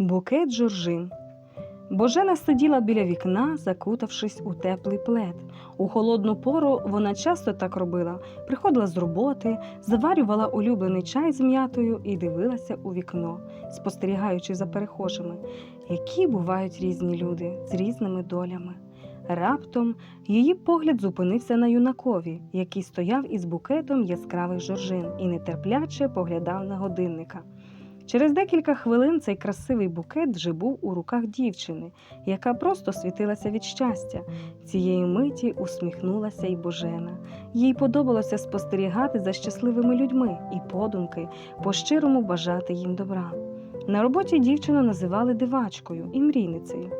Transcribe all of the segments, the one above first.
Букет жоржин. Божена сиділа біля вікна, закутавшись у теплий плед. У холодну пору вона часто так робила. Приходила з роботи, заварювала улюблений чай з м'ятою і дивилася у вікно, спостерігаючи за перехожими, які бувають різні люди з різними долями. Раптом її погляд зупинився на юнакові, який стояв із букетом яскравих жоржин і нетерпляче поглядав на годинника. Через декілька хвилин цей красивий букет вже був у руках дівчини, яка просто світилася від щастя. Цієї миті усміхнулася й Божена. Їй подобалося спостерігати за щасливими людьми і подумки, по-щирому бажати їм добра. На роботі дівчину називали дивачкою і мрійницею.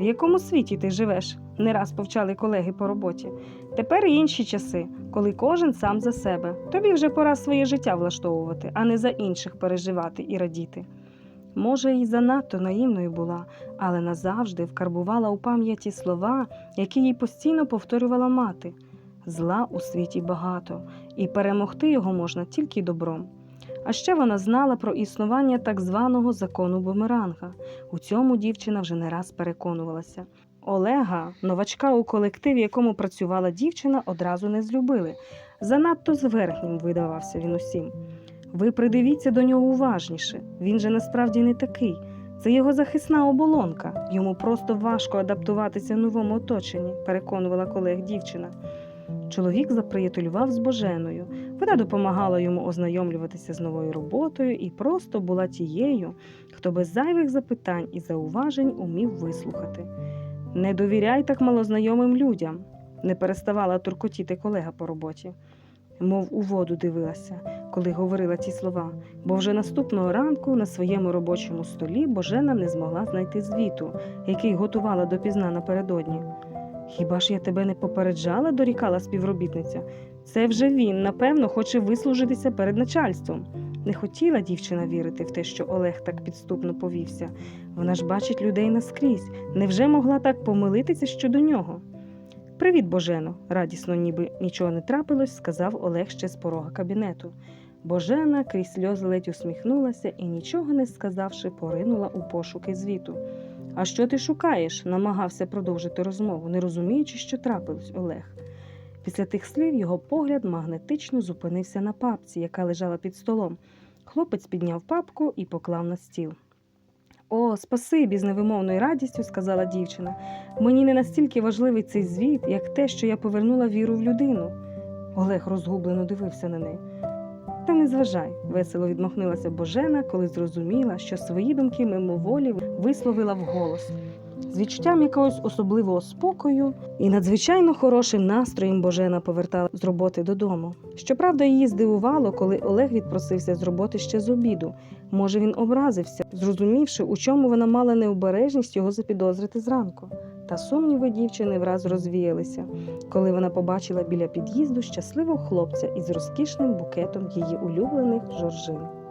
В якому світі ти живеш? Не раз повчали колеги по роботі. Тепер інші часи, коли кожен сам за себе. Тобі вже пора своє життя влаштовувати, а не за інших переживати і радіти. Може, і занадто наївною була, але назавжди вкарбувала у пам'яті слова, які їй постійно повторювала мати. Зла у світі багато, і перемогти його можна тільки добром. А ще вона знала про існування так званого закону бумеранга. У цьому дівчина вже не раз переконувалася. Олега, новачка у колективі, якому працювала дівчина, одразу не злюбили. Занадто зверхнім видавався він усім. Ви придивіться до нього уважніше. Він же насправді не такий. Це його захисна оболонка. Йому просто важко адаптуватися в новому оточенні, переконувала колег дівчина. Чоловік заприятелював з Боженою. Вона допомагала йому ознайомлюватися з новою роботою і просто була тією, хто без зайвих запитань і зауважень умів вислухати. Не довіряй так малознайомим людям, не переставала туркотіти колега по роботі. Мов у воду дивилася, коли говорила ці слова, бо вже наступного ранку на своєму робочому столі Божена не змогла знайти звіту, який готувала допізна напередодні. Хіба ж я тебе не попереджала? дорікала співробітниця. Це вже він, напевно, хоче вислужитися перед начальством. Не хотіла дівчина вірити в те, що Олег так підступно повівся. Вона ж бачить людей наскрізь. Невже могла так помилитися щодо нього? Привіт, Божено, радісно, ніби нічого не трапилось, сказав Олег ще з порога кабінету. Божена крізь сльози ледь усміхнулася і, нічого не сказавши, поринула у пошуки звіту. А що ти шукаєш? намагався продовжити розмову, не розуміючи, що трапилось Олег. Після тих слів його погляд магнетично зупинився на папці, яка лежала під столом. Хлопець підняв папку і поклав на стіл. О, спасибі, з невимовною радістю сказала дівчина. Мені не настільки важливий цей звіт, як те, що я повернула віру в людину. Олег розгублено дивився на неї. Та не зважай, весело відмахнулася Божена, коли зрозуміла, що свої думки мимоволі висловила вголос. З відчуттям якогось особливого спокою і надзвичайно хорошим настроєм Божена повертала з роботи додому. Щоправда, її здивувало, коли Олег відпросився з роботи ще з обіду. Може, він образився, зрозумівши, у чому вона мала необережність його запідозрити зранку. Та сумніви дівчини враз розвіялися, коли вона побачила біля під'їзду щасливого хлопця із розкішним букетом її улюблених жоржин.